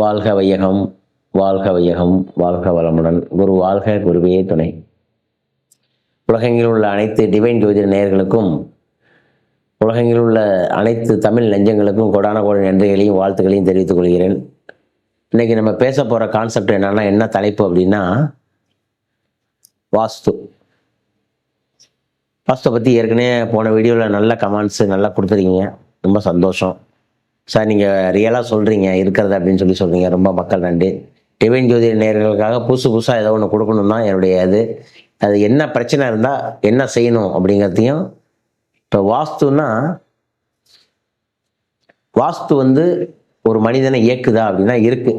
வாழ்க வையகம் வாழ்க வையகம் வாழ்க வளமுடன். குரு வாழ்க குருவே துணை. உலகங்களில் உள்ள அனைத்து டிவைன் ஜோதிட நேயர்களுக்கும் உலகங்களில் உள்ள அனைத்து தமிழ் நெஞ்சங்களுக்கும் கொடான கோடி நன்றிகளையும் வாழ்த்துக்களையும் தெரிவித்துக் கொள்கிறேன். இன்னைக்கு நம்ம பேச போகிற கான்செப்ட் என்னன்னா என்ன தலைப்பு அப்படின்னா வாஸ்து. வாஸ்து பற்றி ஏற்கனவே போன வீடியோவில் நல்ல கமெண்ட்ஸு நல்லா கொடுத்துருக்கீங்க. ரொம்ப சந்தோஷம். சார் நீங்கள் ரியலாக சொல்கிறீங்க இருக்கிறது அப்படின்னு சொல்லி சொல்கிறீங்க ரொம்ப மக்கள் நன்றி. டிவின் ஜோதி நேயர்களுக்காக புதுசு புதுசாக ஏதோ ஒன்று கொடுக்கணும்னா என்னுடைய இது. அது என்ன பிரச்சனை இருந்தால் என்ன செய்யணும் அப்படிங்கிறதையும் இப்போ வாஸ்துன்னா வாஸ்து வந்து ஒரு மனிதனை இயக்குதா அப்படின்னா இருக்கு.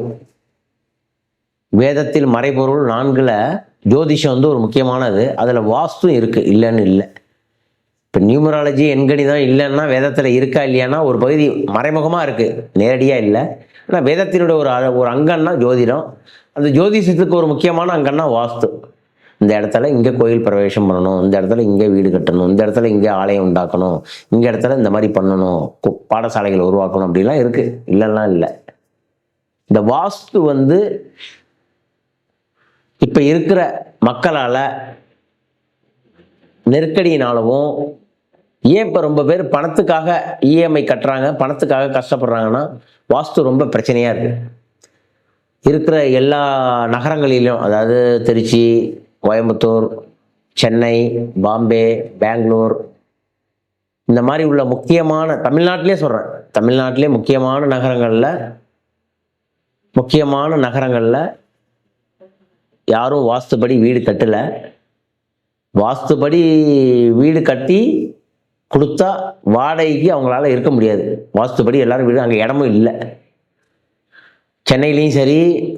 வேதத்தில் மறைபொருள் நான்கில் ஜோதிஷம் வந்து ஒரு முக்கியமானது. அதில் வாஸ்தும் இருக்குது இல்லைன்னு இல்லை. இப்போ நியூமராலஜி எண்கணிதம் இல்லைன்னா வேதத்தில் இருக்கா இல்லையானா ஒரு பகுதி மறைமுகமாக இருக்குது நேரடியாக இல்லை. ஆனால் வேதத்தினுடைய ஒரு அ- ஒரு அங்கம்னா ஜோதிடம். அந்த ஜோதிஷத்துக்கு ஒரு முக்கியமான அங்கம்னா வாஸ்து. இந்த இடத்துல இங்கே கோயில் பிரவேசம் பண்ணணும். இந்த இடத்துல இங்கே வீடு கட்டணும். இந்த இடத்துல இங்கே ஆலயம் உண்டாக்கணும். இந்த இடத்துல இந்த மாதிரி பண்ணணும். கு- பாடசாலைகள் உருவாக்கணும் அப்படிலாம் இருக்குது இல்லைன்னா இல்லை. இந்த வாஸ்து வந்து இப்போ இருக்கிற மக்களால் நெருக்கடியினாலவும் ஏன் இப்போ ரொம்ப பேர் பணத்துக்காக இஎம்ஐ கட்டுறாங்க பணத்துக்காக கஷ்டப்படுறாங்கன்னா வாஸ்து ரொம்ப பிரச்சனையாக இருக்குது இருக்கிற எல்லா நகரங்களிலும் அதாவது திருச்சி கோயம்புத்தூர் சென்னை பாம்பே பெங்களூர் இந்த மாதிரி உள்ள முக்கியமான தமிழ்நாட்டிலே சொல்கிறேன் தமிழ்நாட்டிலே முக்கியமான நகரங்களில் முக்கியமான நகரங்களில் யாரும் வாஸ்துபடி வீடு கட்டலை. வாஸ்துபடி வீடு கட்டி கொடுத்தா வாடகைக்கு அவங்களால இருக்க முடியாது. வாஸ்துப்படி எல்லாரும் வீடு அங்கே இடமும் இல்லை. சென்னையிலையும் சரி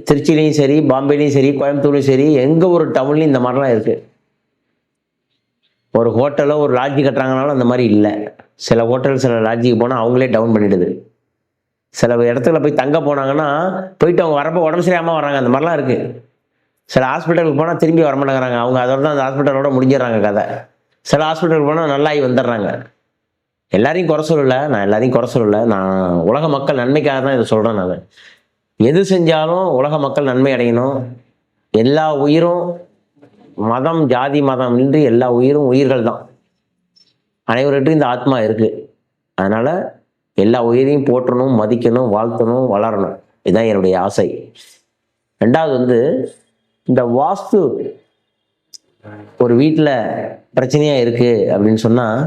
திருச்சிலையும் சரி பாம்பேலையும் சரி கோயம்புத்தூர்லையும் சரி எங்கே ஒரு டவுன்லையும் இந்த மாதிரிலாம் இருக்குது ஒரு ஹோட்டலோ ஒரு லாட்ஜி கட்டுறாங்கனாலும் அந்த மாதிரி இல்லை. சில ஹோட்டல் சில லாட்ஜிக்கு போனால் அவங்களே டவுன் பண்ணிடுது. சில இடத்துல போய் தங்க போனாங்கன்னா போயிட்டு அவங்க வரப்போ உடம்பு சரியாமல் வராங்க அந்த மாதிரிலாம் இருக்குது சில ஹாஸ்பிட்டலுக்கு போனால் திரும்பி வர மாட்டேங்கிறாங்க அவங்க அதோட தான் அந்த ஹாஸ்பிட்டலோட முடிஞ்சிடறாங்க கதை. சில ஹாஸ்பிட்டலுக்கு போனால் நல்லாகி வந்துடுறாங்க. எல்லாரையும் குறை சொல்லலை நான் எல்லாரையும் குறை சொல்லலை. நான் உலக மக்கள் நன்மைக்காக தான் இதை சொல்கிறேன் நான். எது செஞ்சாலும் உலக மக்கள் நன்மை அடையணும். எல்லா உயிரும் மதம் ஜாதி மதம் இன்றி எல்லா உயிரும் உயிர்கள் தான். அனைவர்கிட்டும் இந்த ஆத்மா இருக்குது அதனால் எல்லா உயிரையும் போற்றணும் மதிக்கணும் வாழ்த்தணும் வளரணும். இதுதான் என்னுடைய ஆசை. ரெண்டாவது வந்து இந்த வாஸ்து ஒரு வீட்டில் பிரச்சனையாக இருக்குது அப்படின்னு சொன்னால்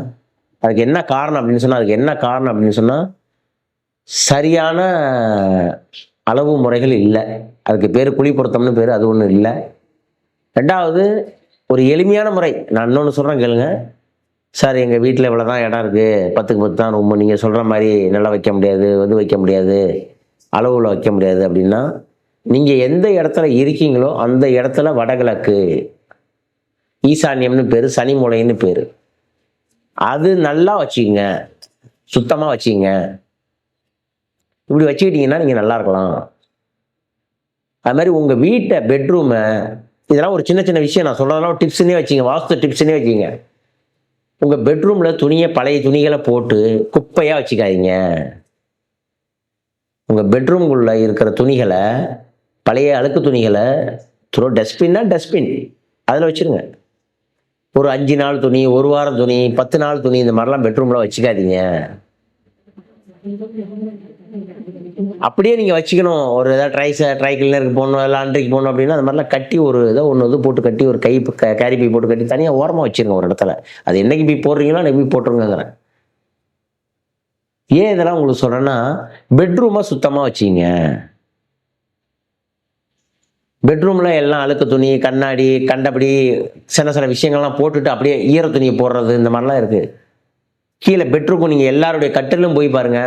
அதுக்கு என்ன காரணம் அப்படின்னு சொன்னால் அதுக்கு என்ன காரணம் அப்படின்னு சொன்னால் சரியான அளவு முறைகள் இல்லை. அதுக்கு பேர் குழி பொருத்தம்னு பேர் அது ஒன்றும் இல்லை. ரெண்டாவது ஒரு எளிமையான முறை. நான் இன்னொன்று சொல்கிறேன் கேளுங்க. சார் எங்கள் வீட்டில் இவ்வளோ தான் இடம் இருக்குது பத்துக்கு பத்து தான் ரொம்ப நீங்கள் சொல்கிற மாதிரி நல்லா வைக்க முடியாது வந்து வைக்க முடியாது அளவில் வைக்க முடியாது அப்படின்னா நீங்கள் எந்த இடத்துல இருக்கீங்களோ அந்த இடத்துல வடகிழக்கு ஈசான்யம்னு பேர் சனி மூலைன்னு பேர். அது நல்லா வச்சுக்கோங்க. சுத்தமாக வச்சுக்கோங்க. இப்படி வச்சுக்கிட்டீங்கன்னா நீங்கள் நல்லா இருக்கலாம். அது மாதிரி உங்கள் வீட்டை பெட்ரூமை இதெல்லாம் ஒரு சின்ன சின்ன விஷயம். நான் சொல்கிறதெல்லாம் டிப்ஸ்னே வச்சுங்க வாஸ்து டிப்ஸ்னே வச்சுங்க உங்கள் பெட்ரூமில் துணியை பழைய துணிகளை போட்டு குப்பையாக வச்சுக்காதீங்க. உங்கள் பெட்ரூம்குள்ளே இருக்கிற துணிகளை பழைய அழுக்கு துணிகளை த்ரோ டஸ்ட்பின்னா டஸ்ட்பின் அதில் வச்சுருங்க. ஒரு அஞ்சு நாள் துணி ஒரு வாரம் துணி பத்து நாள் துணி இந்த மாதிரிலாம் பெட்ரூமில் வச்சுக்காதீங்க. அப்படியே நீங்கள் வச்சுக்கணும். ஒரு ஏதாவது ட்ரை ட்ரை கிளீனருக்கு போகணும் லாண்ட்ரிக்கு போகணும் அப்படின்னா அந்த மாதிரிலாம் கட்டி ஒரு ஏதோ ஒன்று இது போட்டு கட்டி ஒரு கை கேரி பை போட்டு கட்டி தனியாக ஓரமாக வச்சுருங்க ஒரு இடத்துல. அது என்னைக்கு போய் போடுறீங்களோ அன்னைக்கு போய் போட்டுருங்கிறேன் ஏன் இதெல்லாம் உங்களுக்கு சொல்கிறேன்னா பெட்ரூமை சுத்தமாக வச்சுங்க பெட்ரூமில் எல்லாம் அழுக்கு துணி கண்ணாடி கண்டபடி சின்ன சின்ன விஷயங்கள்லாம் போட்டுட்டு அப்படியே ஈர துணியை போடுறது இந்த மாதிரிலாம் இருக்குது கீழே பெட்ரூம் நீங்கள் எல்லாருடைய கட்டிலும் போய் பாருங்க.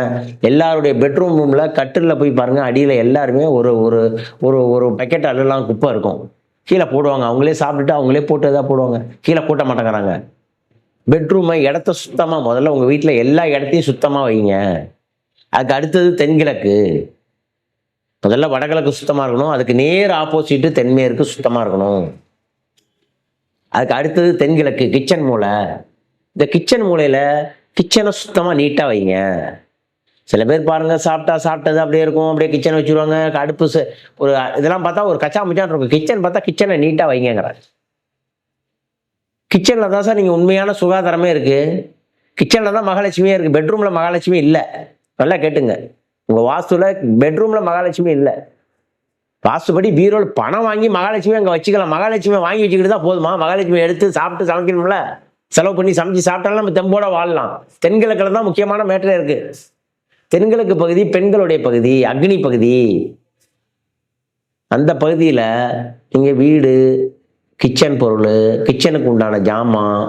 எல்லாருடைய பெட்ரூம் ரூமில் கட்டிலில் போய் பாருங்க. அடியில் எல்லாருமே ஒரு ஒரு ஒரு ஒரு பக்கெட் அழுலாம் குப்பை இருக்கும். கீழே போடுவாங்க. அவங்களே சாப்பிட்டுட்டு அவங்களே போட்டு எதாவது போடுவாங்க. கீழே போட்ட மாட்டேங்கிறாங்க. பெட்ரூமை இடத்த சுத்தமாக முதல்ல உங்கள் வீட்டில் எல்லா இடத்தையும் சுத்தமாக வைங்க. அதுக்கு அடுத்தது தென்கிழக்கு. முதல்ல வடகிழக்கு சுத்தமாக இருக்கணும். அதுக்கு நேர் ஆப்போசிட்டு தென்மேற்கு சுத்தமாக இருக்கணும். அதுக்கு அடுத்தது தென்கிழக்கு கிச்சன் மூலை இந்த கிச்சன் மூலையில் கிச்சனை சுத்தமாக நீட்டாக வைங்க. சில பேர் பாருங்க சாப்பிட்டா சாப்பிட்டது அப்படியே இருக்கும். அப்படியே கிச்சனை வச்சுருவாங்க. அடுப்பு ஒரு இதெல்லாம் பார்த்தா ஒரு கச்சா முச்சான் இருக்கும். கிச்சன் பார்த்தா கிச்சனை நீட்டாக வைங்கிறாங்க கிச்சனில் தான் சார் நீங்கள் உண்மையான சுகாதாரமே இருக்குது கிச்சனில் தான் மகாலட்சுமியே இருக்குது பெட்ரூமில் மகாலட்சுமி இல்லை. நல்லா கேட்டுங்க. உங்கள் வாஸ்துவில் பெட்ரூமில் மகாலட்சுமி இல்லை. வாஸ்துபடி பீரோல் பணம் வாங்கி மகாலட்சுமி அங்கே வச்சுக்கலாம். மகாலட்சுமி வாங்கி வச்சுக்கிட்டு தான் போதுமா? மகாலட்சுமி எடுத்து சாப்பிட்டு சமைக்கணும்ல? செலவு பண்ணி சமைச்சு சாப்பிட்டாலும் நம்ம தெம்போட வாழலாம். தென்கிழக்கில் தான் முக்கியமான மேட்டரே இருக்கு. தென்கிழக்கு பகுதி பெண்களுடைய பகுதி அக்னி பகுதி. அந்த பகுதியில் நீங்கள் வீடு கிச்சன் பொருள் கிச்சனுக்கு உண்டான ஜாமான்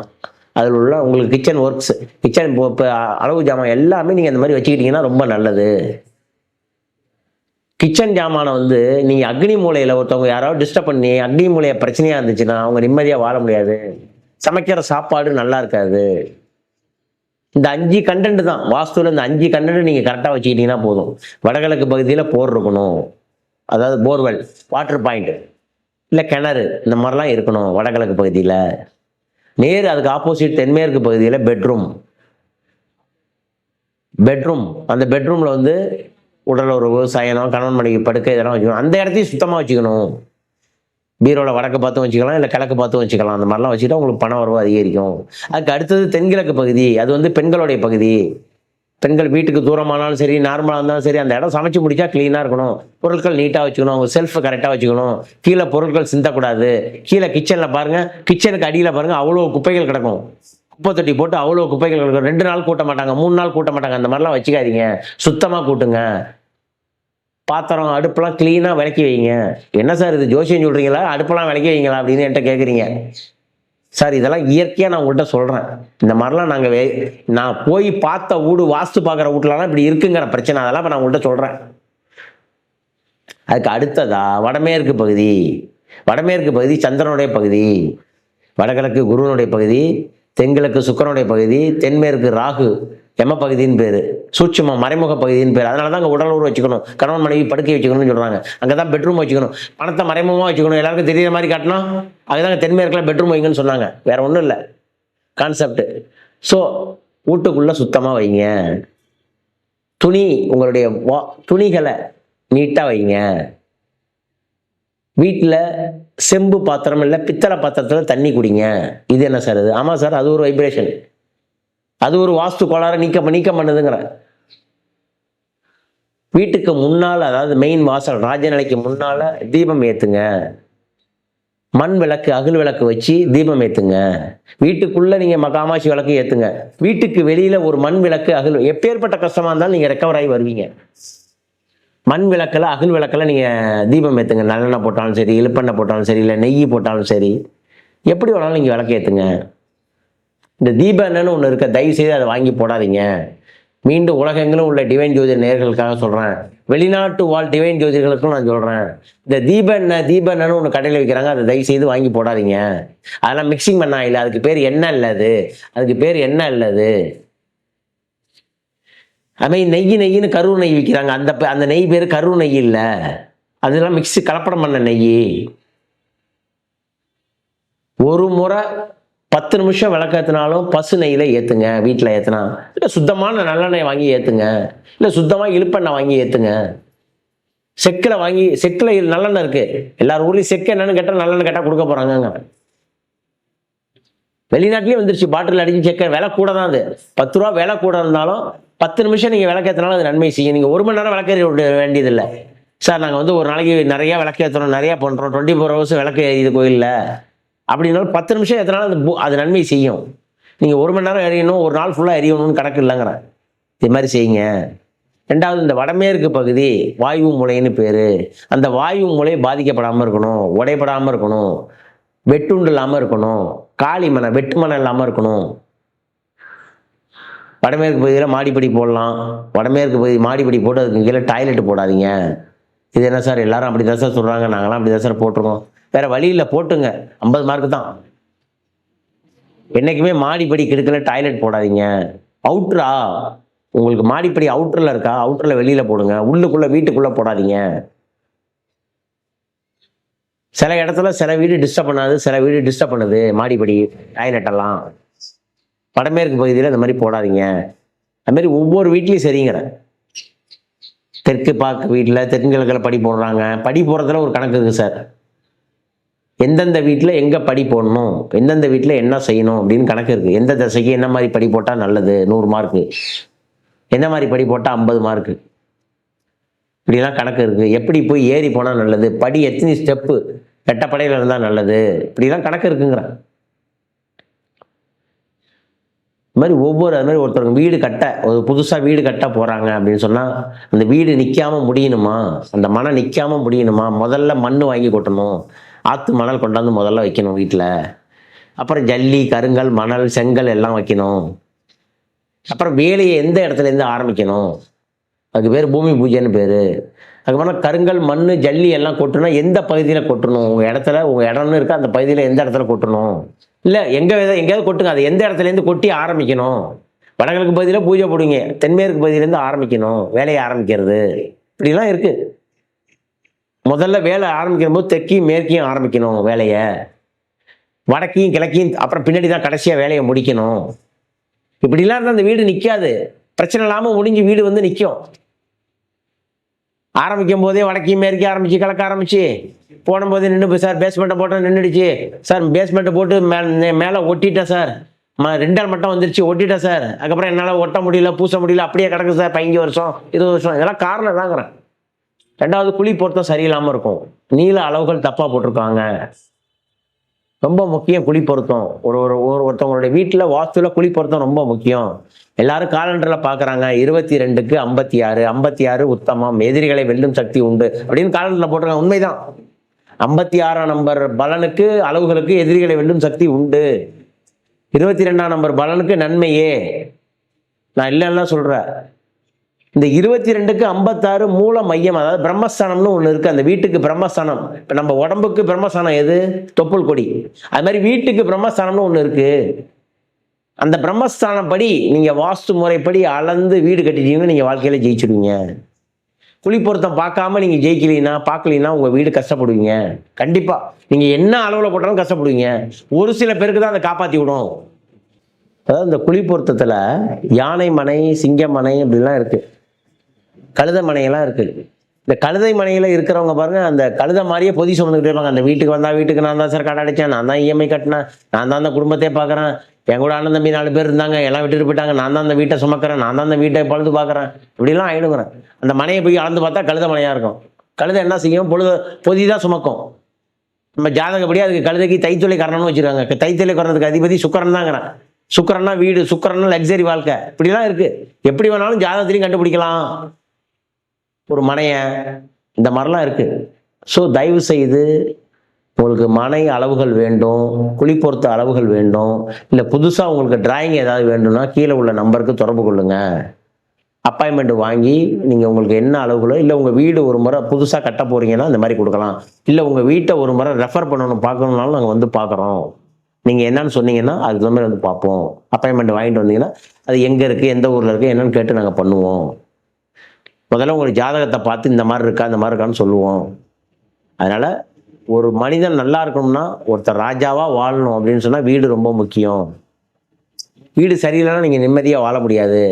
அதில் உள்ள உங்களுக்கு கிச்சன் ஒர்க்ஸ் கிச்சன் இப்போ அளவு ஜாமான் எல்லாமே நீங்கள் அந்த மாதிரி வச்சுக்கிட்டீங்கன்னா ரொம்ப நல்லது. கிச்சன் ஜாமானை வந்து நீங்கள் அக்னி மூலையில் ஒருத்தவங்க யாராவது டிஸ்டர்ப் பண்ணி அக்னி மூலையை பிரச்சனையாக இருந்துச்சுன்னா அவங்க நிம்மதியாக வாழ முடியாது. சமைக்கிற சாப்பாடு நல்லா இருக்காது. இந்த அஞ்சு கண்டென்ட் தான். வாஸ்துவில் இந்த அஞ்சு கண்டென்ட் நீங்கள் கரெக்டாக வச்சுக்கிட்டீங்கன்னா போதும். வடகிழக்கு பகுதியில் போர் இருக்கணும். அதாவது போர்வெல் வாட்டர் பாயிண்ட் இல்லை கிணறு இந்த மாதிரிலாம் இருக்கணும் வடகிழக்கு பகுதியில். நேர் அதுக்கு ஆப்போசிட் தென்மேற்கு பகுதியில் பெட்ரூம் பெட்ரூம் அந்த பெட்ரூமில் வந்து உடல் உறவு சயனம் கணவன் மனைவி படுக்கை இதெல்லாம் வச்சுக்கணும். அந்த இடத்தையும் சுத்தமாக வச்சுக்கணும். பீரோவில் வடக்கு பார்த்தும் வச்சுக்கலாம் இல்லை கிழக்கு பார்த்தும் வச்சுக்கலாம். அந்த மாதிரிலாம் வச்சுக்கிட்டா உங்களுக்கு பண வரவு அதிகரிக்கும். அதுக்கு அடுத்தது தென்கிழக்கு பகுதி. அது வந்து பெண்களுடைய பகுதி. பெண்கள் வீட்டுக்கு தூரமானாலும் சரி நார்மலாக இருந்தாலும் சரி அந்த இடம் சமைச்சு முடிச்சா க்ளீனாக இருக்கணும். பொருட்கள் நீட்டாக வச்சுக்கணும். அவங்க செல்ஃபை கரெக்டாக வச்சுக்கணும். கீழே பொருட்கள் சிந்தக்கூடாது. கீழே கிச்சனில் பாருங்கள் கிச்சனுக்கு அடியில் பாருங்கள் அவ்வளோ குப்பைகள் கிடக்கும். குப்பை தொட்டி போட்டு அவ்வளோ குப்பைகள் கிடக்கும். ரெண்டு நாள் கூட்ட மாட்டாங்க மூணு நாள் கூட்ட மாட்டாங்க. அந்த மாதிரிலாம் வச்சுக்காதீங்க. சுத்தமாக கூட்டுங்க. பாத்திரம் அடுப்பெல்லாம் க்ளீனாக விளக்கி வைங்க. என்ன சார் இது ஜோசியம் சொல்கிறீங்களா அடுப்பெல்லாம் விளக்கி வைங்களா அப்படின்னு என்கிட்ட கேட்குறீங்க சார் இதெல்லாம் இயற்கையாக நான் உங்கள்கிட்ட சொல்கிறேன் இந்த மாதிரிலாம் நாங்கள் வே நான் போய் பார்த்த வீடு வாஸ்து பார்க்குற வீட்லலாம் இப்படி இருக்குங்கிற பிரச்சனை. அதெல்லாம் இப்போ நான் உங்கள்கிட்ட சொல்கிறேன் அதுக்கு அடுத்ததா வடமேற்கு பகுதி. வடமேற்கு பகுதி சந்திரனுடைய பகுதி. வடகிழக்கு குருவனுடைய பகுதி தென்கிழக்கு சுக்கரனுடைய பகுதி தென்மேற்கு ராகு. எம பகுதின்னு பேர் சூட்சும மறைமுக பகுதியின் பேர். அதனால தான் அங்கே உடலூர் வச்சுக்கணும். கணவன் மனைவி படுக்கை வச்சுக்கணும்னு சொல்கிறாங்க அங்கே தான் பெட்ரூம் வச்சுக்கணும். பணத்தை மறைமுகமாக வச்சுக்கணும். எல்லாருக்கும் தெரியுற மாதிரி காட்டினா அதுதாங்க தென்மேற்கில் பெட்ரூம் வைங்கன்னு சொன்னாங்க. வேற ஒன்றும் இல்லை. கான்செப்ட் ஸோ வீட்டுக்குள்ளே சுத்தமாக வைங்க. துணி உங்களுடைய வா துணிகளை நீட்டாக வைங்க. வீட்டில் செம்பு பாத்திரம் இல்லை பித்தளை பாத்திரத்தில் தண்ணி குடிங்க. இது என்ன சார் இது? ஆமாம் சார் அது ஒரு வைப்ரேஷன் அது ஒரு வாஸ்து கோளாறு நீக்கம் நீக்கம் பண்ணுதுங்கிற வீட்டுக்கு முன்னால் அதாவது மெயின் வாசல் ராஜநிலைக்கு முன்னால் தீபம் ஏற்றுங்க மண் விளக்கு அகல் விளக்கு வச்சு தீபம் ஏற்றுங்க வீட்டுக்குள்ளே நீங்கள் மகாமாட்சி விளக்கு ஏற்றுங்க வீட்டுக்கு வெளியில் ஒரு மண் விளக்கு அகல் எப்பேற்பட்ட கஷ்டமாக இருந்தாலும் நீங்கள் ரெக்கவர் ஆகி வருவீங்க. மண் விளக்கில் அகல் விளக்கில் நீங்கள் தீபம் ஏற்றுங்க நல்லெண்ணெய் போட்டாலும் சரி இழுப்பெண்ணெய் போட்டாலும் சரி இல்லை நெய் போட்டாலும் சரி. எப்படி வேணாலும் நீங்கள் விளக்கு ஏற்றுங்க இந்த தீப என்னன்னு ஒன்று இருக்க. தயவு செய்து அதை வாங்கி போடாதீங்க. மீண்டும் உலகெங்கிலும் உள்ள டிவைன் ஜோதிட நேர்களுக்காக சொல்கிறேன் வெளிநாட்டு வாழ் டிவைன் ஜோதிடர்களுக்கும் நான் சொல்கிறேன் இந்த தீப எண்ணெய் தீப எண்ணெய்னு ஒன்று கடையில் விற்கிறாங்க அதை தயவு செய்து வாங்கி போடாதீங்க. அதெல்லாம் மிக்சிங் பண்ணா இல்லை. அதுக்கு பேர் என்ன இல்லது அதுக்கு பேர் என்ன இல்லது அது அதுமாதிரி நெய் நெய்ன்னு கரு நெய் விற்கிறாங்க அந்த அந்த நெய் பேர் கரு நெய் இல்லை. அதெல்லாம் மிக்ஸி கலப்படம் பண்ண நெய். ஒரு முறை பத்து நிமிஷம் விளக்கேற்றினாலும் பசு நெய்யில் ஏற்றுங்க வீட்டில் ஏற்றுனா இல்லை சுத்தமான நல்லெண்ணெய் வாங்கி ஏற்றுங்க இல்லை சுத்தமாக இழுப்பெண்ணெய் வாங்கி ஏற்றுங்க செக்கில் வாங்கி செக்கில் நல்லெண்ணெய் இருக்குது எல்லார் ஊர்லேயும் செக்கு என்னென்னு கேட்டால் நல்லெண்ணெய் கேட்டால் கொடுக்க போகிறாங்க வெளிநாட்டிலேயே வந்துருச்சு பாட்டில் அடிச்சு செக்க விலை கூட தான் அது. பத்து ரூபா விலை கூட இருந்தாலும் பத்து நிமிஷம் நீங்கள் விளக்கேற்றினாலும் அது நன்மை செய்யும். நீங்கள் ஒரு மணி நேரம் விளக்கறி விட வேண்டியதில்லை. சார் நாங்கள் வந்து ஒரு நாளைக்கு நிறையா விளக்கேற்றுறோம் நிறையா பண்ணுறோம் டுவெண்ட்டி ஃபோர் ஹவர்ஸ் விளக்கு இது கோயிலில். அப்படின்னாலும் பத்து நிமிஷம் எத்தனாலும் அது அது நன்மை செய்யும். நீங்கள் ஒரு மணி நேரம் எரியணும் ஒரு நாள் ஃபுல்லாக எறியணும்னு கணக்கு இல்லைங்கிறேன். இது மாதிரி செய்யுங்க. ரெண்டாவது இந்த வடமேற்கு பகுதி வாயு முளைன்னு பேர். அந்த வாயு முலை பாதிக்கப்படாமல் இருக்கணும் உடைப்படாமல் இருக்கணும் வெட்டுண்டு இல்லாமல் இருக்கணும் காளி மனை வெட்டு மனை இல்லாமல் இருக்கணும். வடமேற்கு பகுதியில் மாடிப்படி போடலாம். வடமேற்கு பகுதி மாடிப்படி போட்டு அதுக்கு கீழே டாய்லெட் போடாதீங்க. இது என்ன சார்? எல்லாரும் அப்படி தான் சார் சொல்கிறாங்க நாங்களாம் அப்படி தான் சார் போட்டிருக்கோம். வேற வழியில் போட்டுங்க. ஐம்பது மார்க் தான். என்றைக்குமே மாடிப்படி கெடுக்கல டாய்லெட் போடாதீங்க. அவுட்ரா உங்களுக்கு மாடிப்படி அவுட்டரில் இருக்கா? அவுட்டரில் வெளியில் போடுங்க. உள்ளுக்குள்ளே வீட்டுக்குள்ளே போடாதீங்க. சில இடத்துல சில வீடு டிஸ்டர்ப் பண்ணாது சில வீடு டிஸ்டர்ப் பண்ணுது. மாடிப்படி டாய்லெட் எல்லாம். வடமேற்கு பகுதியில் இந்த மாதிரி போடாதீங்க. அதுமாரி ஒவ்வொரு வீட்லேயும் சரிங்கிறேன் தெற்கு பார்க்க வீட்டில் தென்கிழக்கில் படி போடுறாங்க. படி போடுறதுல ஒரு கணக்கு இருக்குது சார். எந்தெந்த வீட்டில் எங்கே படி போடணும்? எந்தெந்த வீட்டில் என்ன செய்யணும்? அப்படின்னு கணக்கு இருக்குது எந்த தசைக்கு என்ன மாதிரி படி போட்டால் நல்லது? நூறு மார்க்கு எந்த மாதிரி படி போட்டால் ஐம்பது மார்க்கு இப்படிலாம் கணக்கு இருக்குது எப்படி போய் ஏறி போனால் நல்லது? படி எத்தனை ஸ்டெப்பு வெட்டப்படையில் இருந்தால் நல்லது? இப்படிலாம் கணக்கு இருக்குங்கிறேன். இது மாதிரி ஒவ்வொரு அது மாதிரி ஒருத்தருக்கு வீடு கட்ட ஒரு புதுசாக வீடு கட்ட போகிறாங்க அப்படின்னு சொன்னால் அந்த வீடு நிற்காம முடியணுமா? அந்த மணம் நிற்காமல் முடியணுமா? முதல்ல மண் வாங்கி கொட்டணும். ஆற்று மணல் கொண்டாந்து முதல்ல வைக்கணும் வீட்டில் அப்புறம் ஜல்லி கருங்கல் மணல் செங்கல் எல்லாம் வைக்கணும். அப்புறம் வேலையை எந்த இடத்துலேருந்து ஆரம்பிக்கணும்? அதுக்கு பேர் பூமி பூஜைன்னு பேர். அதுக்கப்புறம் கருங்கல் மண் ஜல்லி எல்லாம் கொட்டணும். எந்த பகுதியில் கொட்டணும்? உங்கள் இடத்துல உங்கள் இடம்னு இருக்கா? அந்த பகுதியில் எந்த இடத்துல கொட்டணும்? இல்லை எங்கே எங்கேயாவது கொட்டுங்க. அது எந்த இடத்துலேருந்து கொட்டி ஆரம்பிக்கணும்? வடகிழக்கு பகுதியில் பூஜை போடுவீங்க தென்மேற்கு பகுதியிலேருந்து ஆரம்பிக்கணும். வேலையை ஆரம்பிக்கிறது. இப்படிலாம் இருக்குது முதல்ல வேலை ஆரம்பிக்கிற போது தெற்கையும் மேற்கையும் ஆரம்பிக்கணும் வேலையை. வடக்கையும் கிழக்கையும் அப்புறம் பின்னாடி தான் கடைசியாக வேலையை முடிக்கணும். இப்படிலாம் இருந்தால் அந்த வீடு நிற்காது பிரச்சனை இல்லாமல் முடிஞ்சு வீடு வந்து நிற்கும் ஆரம்பிக்கும் போதே வடக்கையும் மேற்கே ஆரம்பிச்சு கலக்க ஆரம்பிச்சு. போடும்போது நின்று போய் சார் பேஸ்மெண்ட்டை போட்டால் நின்றுடுச்சு சார் பேஸ்மெண்ட்டை போட்டு மே மேலே ஒட்டிட்டேன் சார். ம ரெண்டால் மட்டும் வந்துருச்சு ஒட்டிட்டேன் சார். அதுக்கப்புறம் என்னால் ஒட்ட முடியல பூச முடியல அப்படியே கிடக்கு சார் பதினஞ்சு வருஷம் இருபது வருஷம். இதெல்லாம் காரணம் தாங்கிறேன் ரெண்டாவது குழி பொருத்தம் சரியில்லாமல் இருக்கும். நீள அளவுகள் தப்பாக போட்டிருக்காங்க. ரொம்ப முக்கியம் குழி பொருத்தம் ஒரு ஒரு ஒரு ஒருத்தவங்களுடைய வீட்டில் வாஸ்துவில் குழி பொருத்தம் ரொம்ப முக்கியம். எல்லாரும் காலண்டரில் பார்க்குறாங்க இருபத்தி ரெண்டுக்கு ஐம்பத்தி ஆறு ஐம்பத்தி ஆறு உத்தமம் எதிரிகளை வெல்லும் சக்தி உண்டு அப்படின்னு காலண்டரில் போட்டிருக்காங்க. உண்மைதான். ஐம்பத்தி ஆறாம் நம்பர் பலனுக்கு அளவுகளுக்கு எதிரிகளை வெல்லும் சக்தி உண்டு. இருபத்தி ரெண்டாம் நம்பர் பலனுக்கு நன்மையே. நான் இல்லைன்னா சொல்கிறேன் இந்த இருபத்தி ரெண்டுக்கு ஐம்பத்தாறு மூல மையம் அதாவது பிரம்மஸ்தானம்னு ஒன்று இருக்குது அந்த வீட்டுக்கு பிரம்மஸ்தானம். இப்போ நம்ம உடம்புக்கு பிரம்மஸ்தானம் எது? தொப்புள் கொடி. அது மாதிரி வீட்டுக்கு பிரம்மஸ்தானம்னு ஒன்று இருக்குது அந்த பிரம்மஸ்தானம் படி நீங்கள் வாஸ்து முறைப்படி அளந்து வீடு கட்டிட்டீங்கன்னா நீங்கள் வாழ்க்கையில் ஜெயிச்சிடுவீங்க. குழி பொருத்தம் பார்க்காம நீங்கள் ஜெயிக்கலைன்னா பார்க்கலைன்னா உங்கள் வீடு கஷ்டப்படுவீங்க. கண்டிப்பாக நீங்கள் என்ன அளவில் போட்டாலும் கஷ்டப்படுவீங்க. ஒரு சில பேருக்கு தான் அதை காப்பாற்றி விடும். அதாவது இந்த குழி பொருத்தத்தில் யானை மனை சிங்க மனை அப்படிலாம் இருக்குது கழுதை மனையெல்லாம் இருக்குது இந்த கழுதை மனையில் இருக்கிறவங்க பாருங்கள் அந்த கழுத மாதிரியே பொதி சுமந்துக்கிட்டே இருப்பாங்க. அந்த வீட்டுக்கு வந்தால் வீட்டுக்கு நான் தான் சார் கடை அடித்தேன் நான் தான் இஎம்ஐ கட்டினேன் நான் தான் அந்த குடும்பத்தையே பார்க்குறேன் என் கூட அண்ணன் தம்பி நாலு பேர் இருந்தாங்க எல்லாம் விட்டுட்டு போயிட்டாங்க. நான் தான் அந்த வீட்டை சுமக்கிறேன் நான் தான் அந்த வீட்டை பழுது பார்க்குறேன் இப்படிலாம் ஆயிடுங்கிறேன் அந்த மனையை போய் அளந்து பார்த்தா கழுத மனையாக இருக்கும். கழுதை என்ன செய்யும்? பொழுது பொதி தான் சுமக்கும். நம்ம ஜாதகப்படி அதுக்கு கழுதைக்கு தைத்தொலை கரணம்னு வச்சிருக்காங்க. தைத்தொலை கரணத்துக்கு அதிபதி சுக்கரன் தாங்கிறேன். சுக்கரன்னா வீடு சுக்கரன்னா லக்ஸரி வாழ்க்கை. இப்படிலாம் இருக்குது எப்படி வேணாலும் ஜாதகத்திலையும் கண்டுபிடிக்கலாம். ஒரு மனையை இந்த மாதிரிலாம் இருக்குது ஸோ தயவு செய்து உங்களுக்கு மனை அளவுகள் வேண்டும் குழி பொறுத்த அளவுகள் வேண்டும் இல்லை புதுசாக உங்களுக்கு டிராயிங் ஏதாவது வேண்டும்னா கீழே உள்ள நம்பருக்கு தொடர்பு கொள்ளுங்க. அப்பாயின்மெண்ட் வாங்கி நீங்கள் உங்களுக்கு என்ன அளவுகளோ இல்லை உங்கள் வீடு ஒரு முறை புதுசாக கட்ட போகிறீங்கன்னா இந்த மாதிரி கொடுக்கலாம். இல்லை உங்கள் வீட்டை ஒரு முறை ரெஃபர் பண்ணணும் பார்க்கணுன்னாலும் நாங்கள் வந்து பார்க்குறோம். நீங்கள் என்னன்னு சொன்னீங்கன்னா அதுக்கு தகுந்த மாதிரி வந்து பார்ப்போம். அப்பாயின்மெண்ட் வாங்கிட்டு வந்தீங்கன்னா அது எங்கே இருக்குது எந்த ஊரில் இருக்குது என்னன்னு கேட்டு நாங்கள் பண்ணுவோம். முதல்ல உங்களுக்கு ஜாதகத்தை பார்த்து இந்த மாதிரி இருக்கா இந்த மாதிரி இருக்கான்னு சொல்லுவோம். அதனால் ஒரு மனிதன் நல்லா இருக்கணும்னா ஒருத்தர் ராஜாவாக வாழணும் அப்படின்னு சொன்னால் வீடு ரொம்ப முக்கியம். வீடு சரியில்லைன்னா நீங்கள் நிம்மதியாக வாழ முடியாது.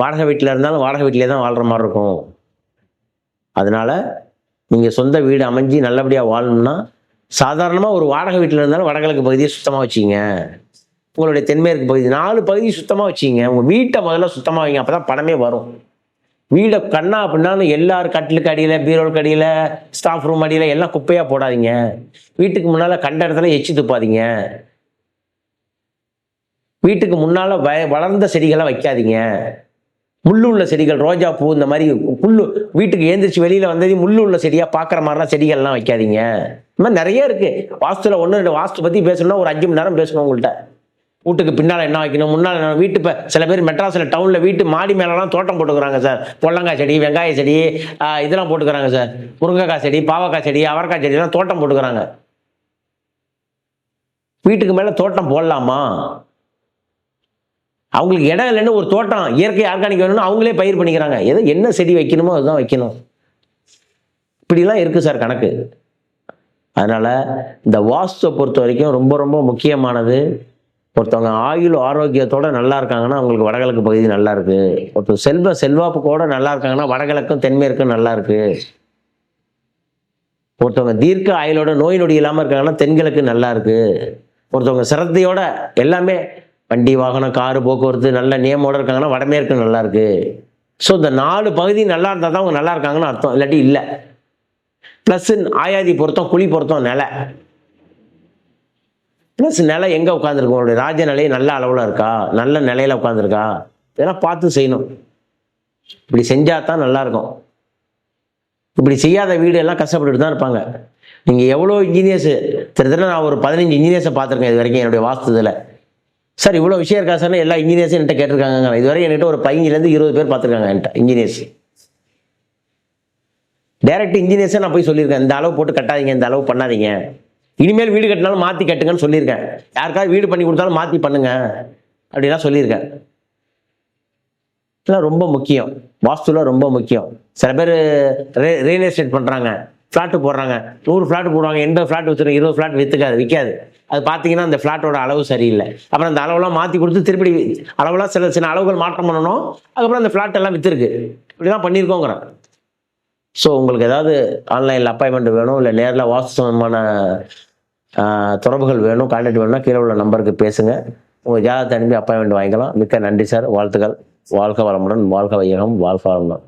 வாடகை வீட்டில் இருந்தாலும் வாடகை வீட்டிலே தான் வாழ்கிற மாதிரி இருக்கும். அதனால் நீங்கள் சொந்த வீடு அமைஞ்சு நல்லபடியாக வாழணும்னா சாதாரணமாக ஒரு வாடகை வீட்டில் இருந்தாலும் வடகிழக்கு பகுதியை சுத்தமாக வச்சிங்க உங்களுடைய தென்மேற்கு பகுதி நாலு பகுதி சுத்தமாக வச்சிங்க உங்கள் வீட்டை முதல்ல சுத்தமாக வைங்க அப்போ தான் பணமே வரும். வீடை கண்ணா அப்படின்னாலும் எல்லார் கட்டிலுக்கு அடியில் பீரோலுக்கு அடியில் ஸ்டாஃப் ரூம் அடியில் எல்லாம் குப்பையாக போடாதீங்க. வீட்டுக்கு முன்னால் கண்ட இடத்துல எச்சி துப்பாதீங்க. வீட்டுக்கு முன்னால் வ வளர்ந்த செடிகளை வைக்காதீங்க. முள்ளு உள்ள செடிகள் ரோஜா பூ இந்த மாதிரி புல்லு வீட்டுக்கு ஏந்திரிச்சு வெளியில் வந்தது முள்ளு உள்ள செடியாக பார்க்குற மாதிரிலாம் செடிகள்லாம் வைக்காதீங்க. இந்த மாதிரி நிறைய இருக்குது வாஸ்துவில் ஒன்று ரெண்டு வாஸ்து பற்றி பேசணும்னா ஒரு அஞ்சு மணி நேரம் பேசணும் உங்கள்கிட்ட வீட்டுக்கு பின்னால் என்ன வைக்கணும்? முன்னால் என்ன வீட்டு இப்போ சில பேர் மெட்ராஸில் டவுனில் வீட்டு மாடி மேலெலாம் தோட்டம் போட்டுக்கிறாங்க சார். பொல்லங்காய் செடி வெங்காய செடி இதெல்லாம் போட்டுக்கிறாங்க சார். முருங்கைக்காய் செடி பாவக்காய் செடி அவரைக்காய் செடிலாம் தோட்டம் போட்டுக்கிறாங்க. வீட்டுக்கு மேலே தோட்டம் போடலாமா? அவங்களுக்கு இடம் இல்லைன்னு ஒரு தோட்டம் இயற்கை ஆர்கானிக் வேணும்னு அவங்களே பயிர் பண்ணிக்கிறாங்க. எது என்ன செடி வைக்கணுமோ அதுதான் வைக்கணும். இப்படிலாம் இருக்குது சார் கணக்கு. அதனால் இந்த வாஸ்துவை பொறுத்த வரைக்கும் ரொம்ப ரொம்ப முக்கியமானது. ஒருத்தவங்க ஆயுள் ஆரோக்கியத்தோட நல்லா இருக்காங்கன்னா அவங்களுக்கு வடகிழக்கு பகுதி நல்லா இருக்கு. ஒருத்தர் செல்வ செல்வாப்புக்கோட நல்லா இருக்காங்கன்னா வடகிழக்கும் தென்மேற்கும் நல்லா இருக்கு. ஒருத்தவங்க தீர்க்க ஆயுளோட நோய் நொடி இல்லாமல் இருக்காங்கன்னா தென்கிழக்கு நல்லா இருக்கு. ஒருத்தவங்க சிரத்தையோட எல்லாமே வண்டி வாகனம் காரு போக்குவரத்து நல்ல நியமோட இருக்காங்கன்னா வடமேற்கு நல்லா இருக்கு. ஸோ இந்த நாலு பகுதி நல்லா இருந்தால் தான் அவங்க நல்லா இருக்காங்கன்னு அர்த்தம். இல்லாட்டி இல்லை. ப்ளஸ் ஆயாதி பொருத்தம் குழி பொருத்தம் நிலை. ப்ளஸ் நிலை எங்கே உட்காந்துருக்கு உங்களுடைய ராஜ நிலை நல்ல அளவில் இருக்கா? நல்ல நிலையில் உட்காந்துருக்கா இதெல்லாம் பார்த்து செய்யணும். இப்படி செஞ்சால் தான் நல்லாயிருக்கும் இப்படி செய்யாத வீடு எல்லாம் கஷ்டப்பட்டுட்டு தான் இருப்பாங்க. நீங்கள் எவ்வளோ இன்ஜினியர்ஸு கிட்டத்தட்ட நான் ஒரு பதினஞ்சு இன்ஜினியர்ஸை பார்த்துருக்கேன் இது வரைக்கும் என்னுடைய வாஸ்துதில் சார் இவ்வளோ விஷயம் இருக்கா சார்? எல்லா இன்ஜினியர்ஸும் என்கிட்ட கேட்டிருக்காங்க இதுவரை என்கிட்ட ஒரு பதினஞ்சுலேருந்து இருபது பேர் பார்த்துருக்காங்க என்கிட்ட இன்ஜினியர்ஸ் டைரக்ட் இன்ஜினியர்ஸே நான் போய் சொல்லியிருக்கேன். இந்த அளவு போட்டு கட்டாதீங்க இந்த அளவு பண்ணாதீங்க. இனிமேல் வீடு கட்டினாலும் மாற்றி கட்டுங்கன்னு சொல்லியிருக்கேன். யாருக்காவது வீடு பண்ணி கொடுத்தாலும் மாற்றி பண்ணுங்க. அப்படிலாம் சொல்லியிருக்கேன். இதெல்லாம் ரொம்ப முக்கியம். வாஸ்துலாம் ரொம்ப முக்கியம். சில பேர் ரியல் எஸ்டேட் பண்ணுறாங்க ஃப்ளாட்டு போடுறாங்க. நூறு ஃப்ளாட் போடுவாங்க. எண்பது ஃப்ளாட் விற்றுருங்க இருபது ஃப்ளாட் விற்றுக்காது விற்காது அது பார்த்தீங்கன்னா அந்த ஃப்ளாட்டோட அளவு சரியில்லை. அப்புறம் அந்த அளவெல்லாம் மாற்றி கொடுத்து திருப்பி அளவெல்லாம் சில சின்ன அளவுகள் மாற்றம் பண்ணணும். அதுக்கப்புறம் அந்த ஃப்ளாட் எல்லாம் விற்றுருக்கு இப்படிலாம் பண்ணியிருக்கோங்கிறேன் ஸோ உங்களுக்கு ஏதாவது ஆன்லைனில் அப்பாயின்மெண்ட் வேணும் இல்லை நேரில் வாஸ்து சம்பந்தமான தொடர்புகள் வேணும் கான்டாக்ட் வேணும்னா கீழே உள்ள நம்பருக்கு பேசுங்க. உங்கள் ஜாதகத்தை அனுப்பி அப்பாயின்மெண்ட் வாங்கிக்கலாம். மிக்க நன்றி சார் வாழ்த்துக்கள். வாழ்க வளமுடன் வாழ்க வையகம் வாழ்க வளமுடன்.